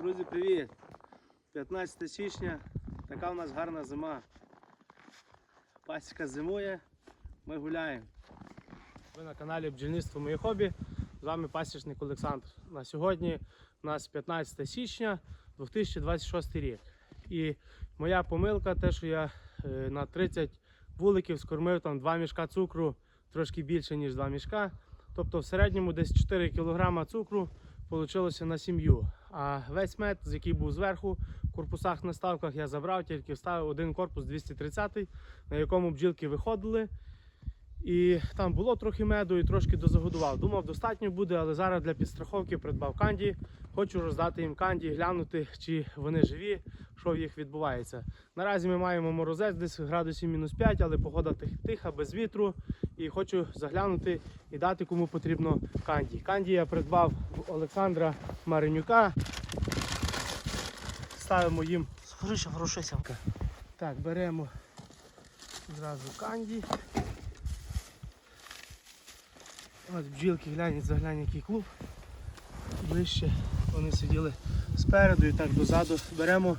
Друзі, привіт! 15 січня, така у нас гарна зима. Пасіка зимує, ми гуляємо. Ви на каналі Бджільництво Моє хобі. З вами пасічник Олександр. На сьогодні у нас 15 січня 2026 рік. І моя помилка, те, що я е, на 30 вуликів скормив там 2 мішка цукру, трошки більше, ніж 2 мішка. Тобто в середньому десь 4 кг цукру вийшло на сім'ю. А весь мед, з який був зверху, в корпусах на ставках я забрав, тільки вставив один корпус 230, на якому бджілки виходили. І там було трохи меду і трошки дозагодував. Думав, достатньо буде, але зараз для підстраховки придбав канді. Хочу роздати їм канді, глянути, чи вони живі, що в їх відбувається. Наразі ми маємо морозець десь градусів мінус 5, але погода тиха, без вітру. І хочу заглянути і дати кому потрібно канді. Канді я придбав в Олександра Маринюка. Ставимо їм. Скоріше, ворушися. Так, беремо зразу канді. Ось бджілки, гляньте, заглянь, який клуб. Ближче. Вони сиділи спереду і так дозаду. Беремо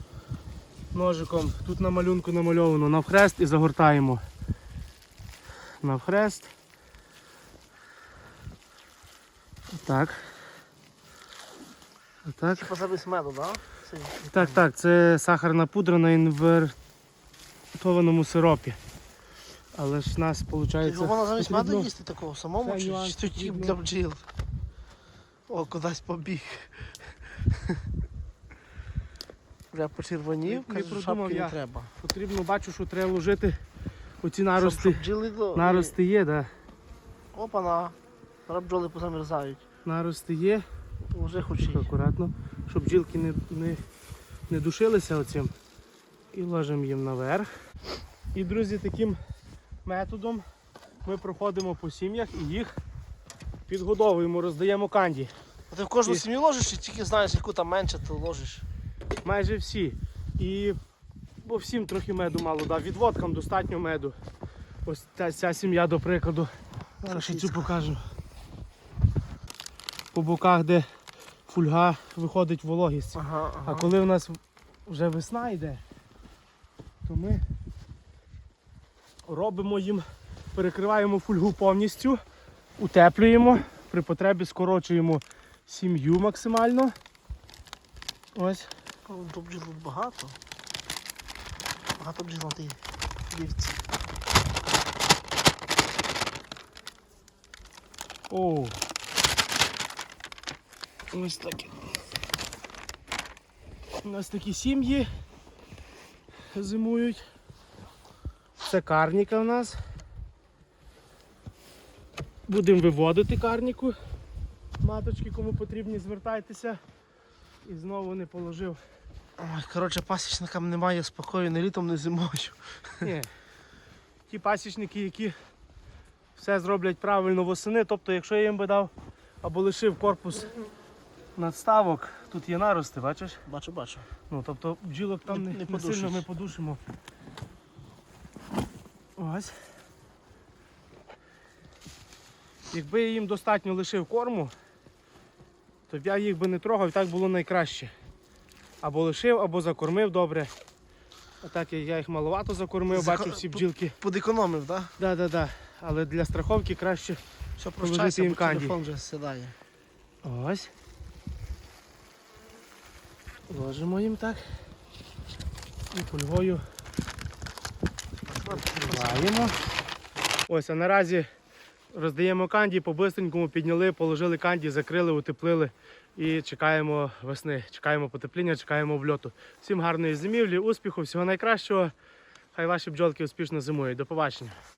ножиком. Тут на малюнку намальовано навхрест і загортаємо. Навхрест. Отак. Отак. Типа замість меду? Це- Так, так, це сахарна пудра на інвертованому сиропі. Але ж нас виходить. Його можна замість меду їсти такого самому, чи чи потрібно. для бджіл. О, кудись побіг. Вже почервонів, продумав шапки я. не треба. Потрібно, бачу, що треба ложити оці нарости. щоб бджіли. Нарости є, да. Опа-на. Зараз бджоли позамерзають. Нарости є. Уже хоче. Акуратно, щоб бджілки не, не, не душилися оцим. І ложимо їм наверх. І, друзі, таким методом ми проходимо по сім'ях і їх підгодовуємо, роздаємо канді. А ти в кожну І- сім'ю ложиш, чи тільки знаєш, яку там менше, то ложиш. Майже всі. І бо всім трохи меду мало, да. відводкам достатньо меду. Ось ця, ця сім'я, до прикладу. Зараз ще цю покажу. По боках, де фульга виходить вологість. Ага, ага. А коли в нас вже весна йде, то ми робимо їм, перекриваємо фульгу повністю, утеплюємо, при потребі скорочуємо сім'ю максимально. Ось. О, То бджіл багато. Багато бджіл на дівці. О. Ось такі. У нас такі сім'ї зимують. Це карніка в нас. Будемо виводити карніку. Маточки, кому потрібні, звертайтеся. І знову не положив. Ой, коротше, пасічникам немає спокою ні літом, ні зимою. Ні. Ті пасічники, які все зроблять правильно восени, тобто якщо я їм би дав або лишив корпус надставок, тут є нарости, бачиш? Бачу, бачу. Ну, тобто бджілок там Не- не, не не сильно ми подушимо. Ось. Якби я їм достатньо лишив корму, то б я їх би не трогав, і так було найкраще. Або лишив, або закормив добре. А так я їх маловато закормив, Зако- бачу всі бджілки. Подекономив, так? Да, да, да. Але для страховки краще. Все, прощайся, їм канді. телефон вже сідає. Ось. Ложимо їм так. І фольгою Закриваємо. Ось, а наразі роздаємо канді, по-бистренькому підняли, положили канді, закрили, утеплили і чекаємо весни, чекаємо потепління, чекаємо вльоту. Всім гарної зимівлі, успіху, всього найкращого. Хай ваші бджолки успішно зимують. До побачення.